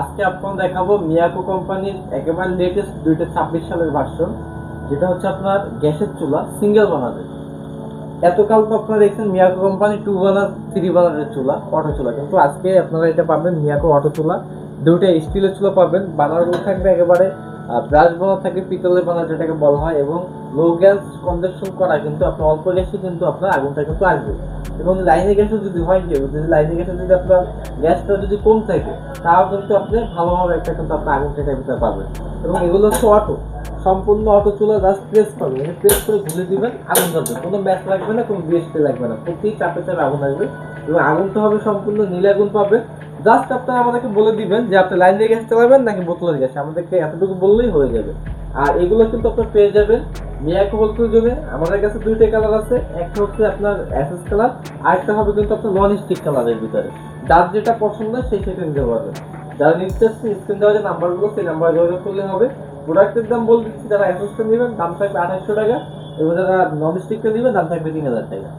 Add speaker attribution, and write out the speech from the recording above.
Speaker 1: আজকে আপনার দেখাবো মিয়াকো কোম্পানির একেবারে লেটেস্ট দুইটা ছাব্বিশ সালের ভার্সন যেটা হচ্ছে আপনার গ্যাসের চুলা সিঙ্গেল বানাবে। এতকাল তো আপনারা দেখছেন Miyako company two burner three বানারের চুলা অটো চুলা। কিন্তু আজকে আপনারা এটা পাবেন মিয়াকো অটো চুলা। দুইটা স্টিলের চুলা পাবেন বানারগুলো থাকবে একেবারে ব্রাশ বানা থাকে পিতলের বানা যেটাকে বলা হয়, এবং লো গ্যাস কনজাকশন করা কিন্তু আপনার অল্প গ্যাসে কিন্তু আপনার আগুনটা কিন্তু আসবে। এবং লাইনে গ্যাসও যদি হয় কেউ, যদি লাইনে গ্যাসে যদি আপনার গ্যাসটা যদি কম থাকে, তাও কিন্তু আপনি ভালোভাবে একটা কিন্তু আপনার আগুন থেকে ভিতরে পাবেন। এবং এগুলো হচ্ছে অটো সম্পূর্ণ অটো চুলা জাস্ট প্রেস করবেন। মানে প্রেস করে ঘুরে দিবেন, আগুন ধরবে। কোনো ম্যাচ লাগবে না, কোনো বিএসপি লাগবে না প্রতি চাপে চাপে আগুন আসবে। এবং আগুনটা হবে সম্পূর্ণ নীল আগুন পাবে জাস্ট আপনারা আমাদেরকে বলে দিবেন যে আপনি লাইন দিয়ে গ্যাস চালাবেন নাকি বোতলের গ্যাস, আমাদেরকে এতটুকু বললেই হয়ে যাবে। আর এগুলো কিন্তু আপনার পেয়ে যাবেন মিয়াকো জন্য আমাদের কাছে দুইটা কালার আছে, একটা হচ্ছে আপনার অ্যাসেস কালার আর একটা হবে কিন্তু আপনার নন স্টিক কালারের ভিতরে। যার যেটা পছন্দ হয় সেই সেটা নিতে পারবেন যারা নিতে আসছে স্ক্রিন দেওয়া যে নাম্বারগুলো সেই নাম্বারে যোগাযোগ করলে হবে। প্রোডাক্টের দাম বলে দিচ্ছি, যারা অ্যাসেসটা নেবেন, দাম থাকবে আঠাশশো টাকা। এবং যারা নন স্টিকটা নেবেন, দাম থাকবে তিন হাজার টাকা।